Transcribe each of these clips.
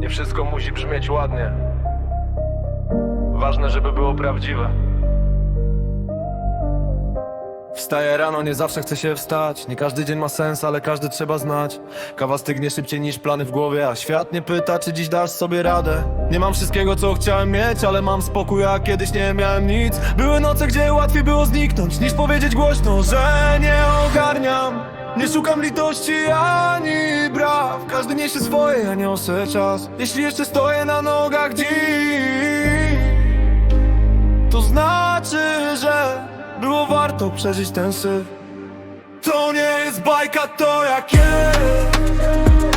Nie wszystko musi brzmieć ładnie. Ważne, żeby było prawdziwe. Wstaję rano, nie zawsze chce się wstać. Nie każdy dzień ma sens, ale każdy trzeba znać. Kawa stygnie szybciej niż plany w głowie A świat nie pyta, czy dziś dasz sobie radę. Nie mam wszystkiego, co chciałem mieć Ale mam spokój, a kiedyś nie miałem nic. Były noce, gdzie łatwiej było zniknąć Niż powiedzieć głośno, że nie ogarniam. Nie szukam litości ani niesie swoje, ja niosę czas. Jeśli jeszcze stoję na nogach dziś to znaczy, że było warto przeżyć ten syf. To nie jest bajka, to jak jest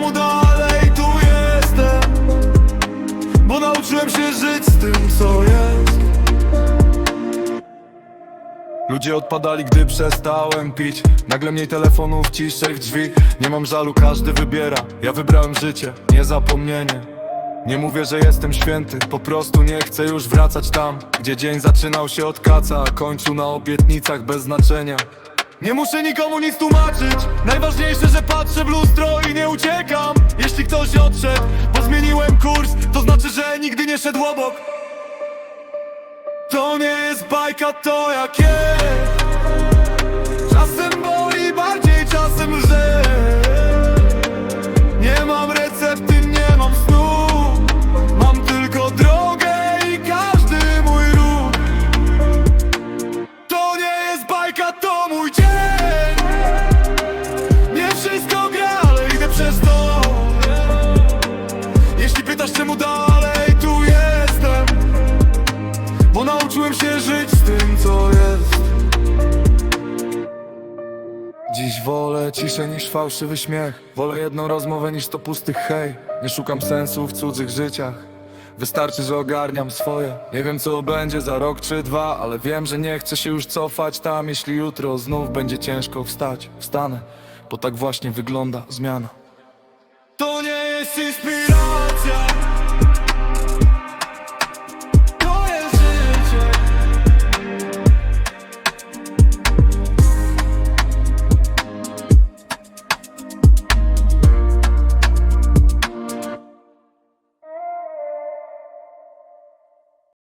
czemu dalej tu jestem? Bo nauczyłem się żyć z tym co jest. Ludzie odpadali gdy przestałem pić. Nagle mniej telefonów, ciszej w drzwi. Nie mam żalu, każdy wybiera. Ja wybrałem życie, nie zapomnienie. Nie mówię, że jestem święty, po prostu nie chcę już wracać tam Gdzie dzień zaczynał się od kaca, a kończył na obietnicach bez znaczenia nie muszę nikomu nic tłumaczyć. Najważniejsze, że patrzę w lustro i nie uciekam. Jeśli ktoś odszedł, bo zmieniłem kurs To znaczy, że nigdy nie szedł obok. To nie jest bajka, to jak jest się żyć z tym co jest. Dziś wolę ciszę niż fałszywy śmiech. Wolę jedną rozmowę niż to pustych hej. Nie szukam sensu w cudzych życiach. Wystarczy, że ogarniam swoje. Nie wiem co będzie za rok czy dwa Ale wiem, że nie chcę się już cofać tam. Jeśli jutro znów będzie ciężko wstać Wstanę, bo tak właśnie wygląda zmiana. To nie jest inspiracja